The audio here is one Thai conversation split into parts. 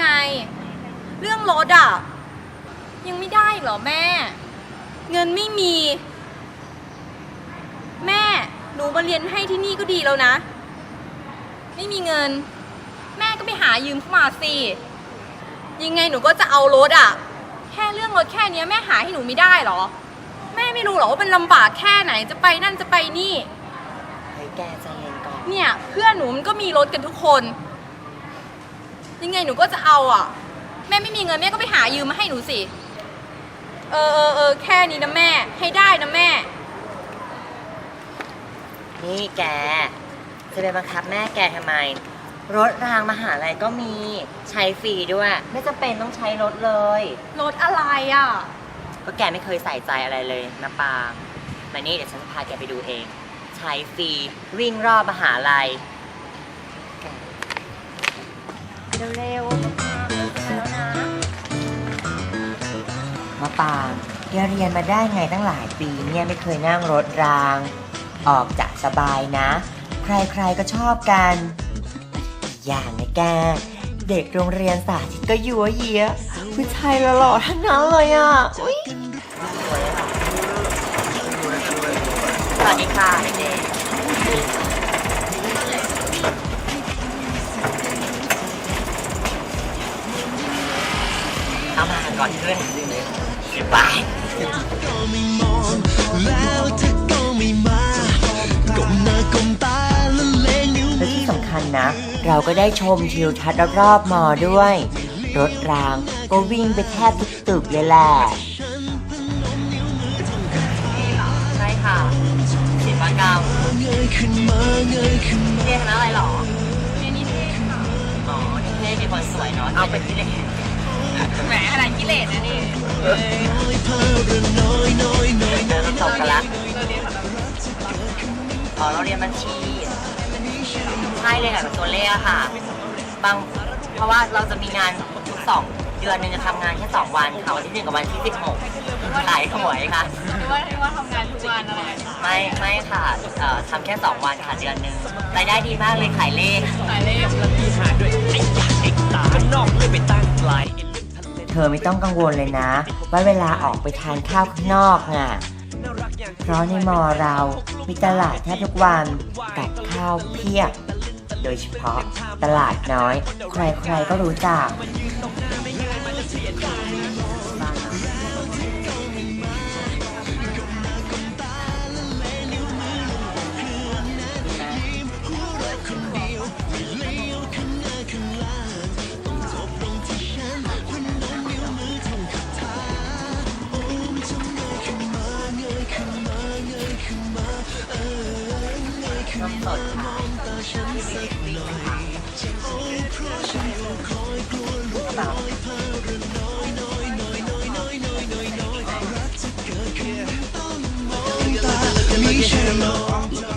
ไง เรื่องรถอะ ยังไม่ได้อีกเหรอแม่ เงินไม่มี แม่ หนูมาเรียนให้ที่นี่ก็ดีแล้วนะ ไม่มีเงิน แม่ก็ไปหายืมเข้ามาสิยังไงหนูก็จะเอารถอะ แค่เรื่องรถแค่เนี้ยแม่หาให้หนูไม่ได้เหรอ แม่ไม่รู้เหรอว่าเป็นลำบากแค่ไหนจะไปนั่นจะไปนี่ เฮ้ยแกใจเย็นก่อน เนี่ยเพื่อนหนูมันก็มีรถกันทุกคน ยังไงหนูก็จะเอาอะ แม่ไม่มีเงินแม่ก็ไปหายืมมาให้หนูสิ เออเออเออแค่นี้นะแม่ ให้ได้นะแม่ นี่แกจะไปบังคับแม่แกทำไม รถรางมหาลัยก็มีใช้ฟรีด้วย ไม่จำเป็นต้องใช้รถเลย รถอะไรอะ ก็แกไม่เคยใส่ใจอะไรเลยนะปางมานี่เดี๋ยวฉันจะพาแกไปดูเอง ใช้ฟรีวิ่งรอบมหาลัยแก เร็วๆมาแล้วนะมาปางแกเรียนมาได้ไงตั้งหลายปีเนี่ยไม่เคยนั่งรถราง ออกจากสบายนะ ใครๆก็ชอบกันอีกอย่างนะแก เด็กโรงเรียนสาธิตก็ยัวเยียผู้ชายหล่อๆทั้งนั้นเลยอะอุ๊ยสวัสดีค่ะเด็ก เราก็ได้ชมทิวทัศน์รอบมอด้วย รถรางก็วิ่งไปแทบทุกตึกเลยแหละใช่ค่ะศิลปกรรมเงยขึ้นมาเงยขึ้นมาเรียกคณะอะไรหรอเรียนนิเทศค่ะอ๋อนิเทศมีคนสวยเนาะเอาไปที่ไหนแหมอะไรกิเลสนะนี่น้อยเระน้อยน้อยน้อยเดินตกกันละเรเรียนแบบอ๋อเราเรียนบัญชี ใช่เลยค่ะกับตัวเลขอะค่ะ บางเพราะว่าเราจะมีงานทุกสองเดือนหนึงจะทำงานแค่สองวันค่ะวันที่หนึ่งกับวันที่สิบหกขายหวยค่ะ หรือว่าว่าทำงานทุกวันอะไรไม่ไม่ค่ะเอ่อทำแค่2วันค่ะเดือนหนึ่งรายได้ดีมากเลยขายเลขขายเลข ที่หาด้วยไอ้ยาเด็กตานอกเลยไปตั้งไกล เธอไม่ต้องกังวลเลยนะ ว่าเวลาออกไปทานข้าวข้างนอกน่ะ เพราะในมอเรา มีตลาดแทบทุกวันกับข้าวเพียบ โดยเฉพาะตลาดน้อย ใครๆก็รู้จัก มสดค่ะกระเป๋า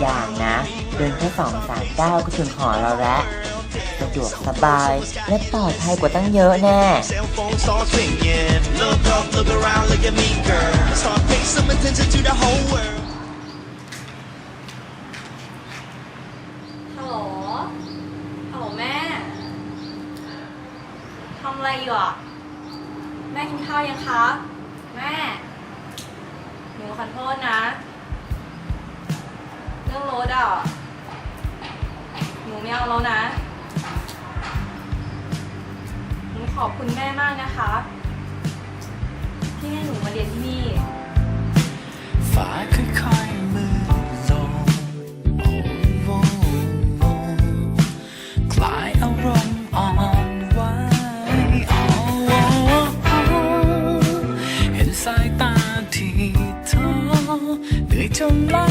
อย่างนะ เดินแค่สองสามก้าวก็ถึงหอเราแล้วสะดวกสบายและปลอดภัยกว่าตั้งเยอะแน่ ฮัลโหล ฮัลโหลแม่ ทำอะไรอยู่อะแม่กินข้าวยังคะ แม่ หนูขอโทษนะ เรื่องรถอะ หนูไม่เอาแล้วนะ หนูขอบคุณแม่มากนะคะ ที่ให้หนูมาเรียนที่นี่ my